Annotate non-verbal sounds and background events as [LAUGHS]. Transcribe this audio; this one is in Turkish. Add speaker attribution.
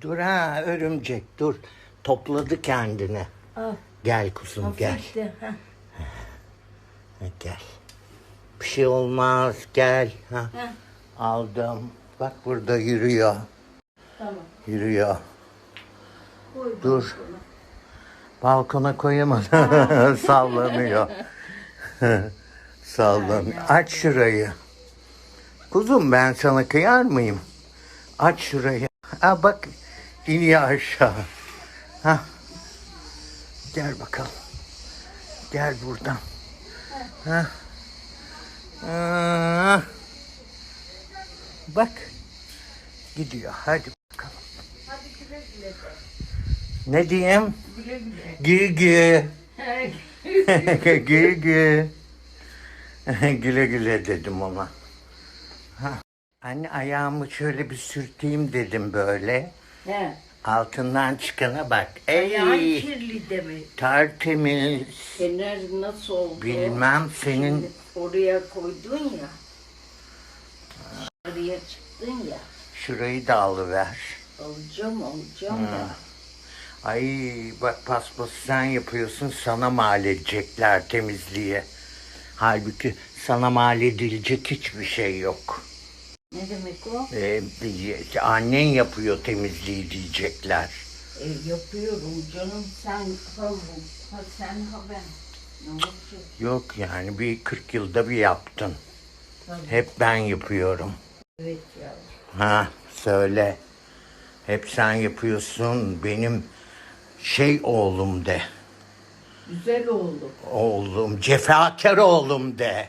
Speaker 1: dur ha örümcek dur. Topladı kendini.
Speaker 2: Al.
Speaker 1: Gel kuzum gel.
Speaker 2: Hafif de. heh.
Speaker 1: Ha, Gel. Bir şey olmaz gel. Ha.
Speaker 2: Heh,
Speaker 1: Aldım. Bak burada yürüyor.
Speaker 2: Tamam.
Speaker 1: Yürüyor.
Speaker 2: Koy
Speaker 1: Dur.
Speaker 2: balkona.
Speaker 1: Balkona koyamadım. [LAUGHS] Sallanıyor. [LAUGHS] Sallanıyor. Aç şurayı. Kuzum ben sana kıyar mıyım? Aç şurayı. Ha bak iniyor aşağı. Ha. Gel bakalım. Gel buradan. Ha. Aa. Bak. Gidiyor. Hadi bakalım.
Speaker 2: Hadi güle güle.
Speaker 1: Ne diyeyim?
Speaker 2: Güle güle.
Speaker 1: Gigi.
Speaker 2: He,
Speaker 1: Gigi. güle güle dedim ona. Ha. Anne ayağımı şöyle bir sürteyim dedim böyle.
Speaker 2: He.
Speaker 1: Altından çıkana bak.
Speaker 2: Ayağın
Speaker 1: Ey
Speaker 2: kirli deme.
Speaker 1: tertemiz.
Speaker 2: Fener nasıl oldu?
Speaker 1: Bilmem senin
Speaker 2: Şimdi oraya koydun ya. Oraya çıktın ya.
Speaker 1: şurayı da alıver.
Speaker 2: Alacağım alacağım da.
Speaker 1: Ay bak paspası sen yapıyorsun sana mal edecekler temizliğe. Halbuki sana mal edilecek hiçbir şey yok.
Speaker 2: Ne demek o?
Speaker 1: Ee, annen yapıyor temizliği diyecekler.
Speaker 2: E, yapıyorum canım sen ha, bu, ha sen ha ben. Ne olacak?
Speaker 1: Yok yani bir 40 yılda bir yaptın.
Speaker 2: Tabii.
Speaker 1: Hep ben yapıyorum.
Speaker 2: Evet ya.
Speaker 1: Ha söyle. Hep sen yapıyorsun. Benim şey oğlum de.
Speaker 2: Güzel oldu.
Speaker 1: Oğlum, cefakar oğlum de.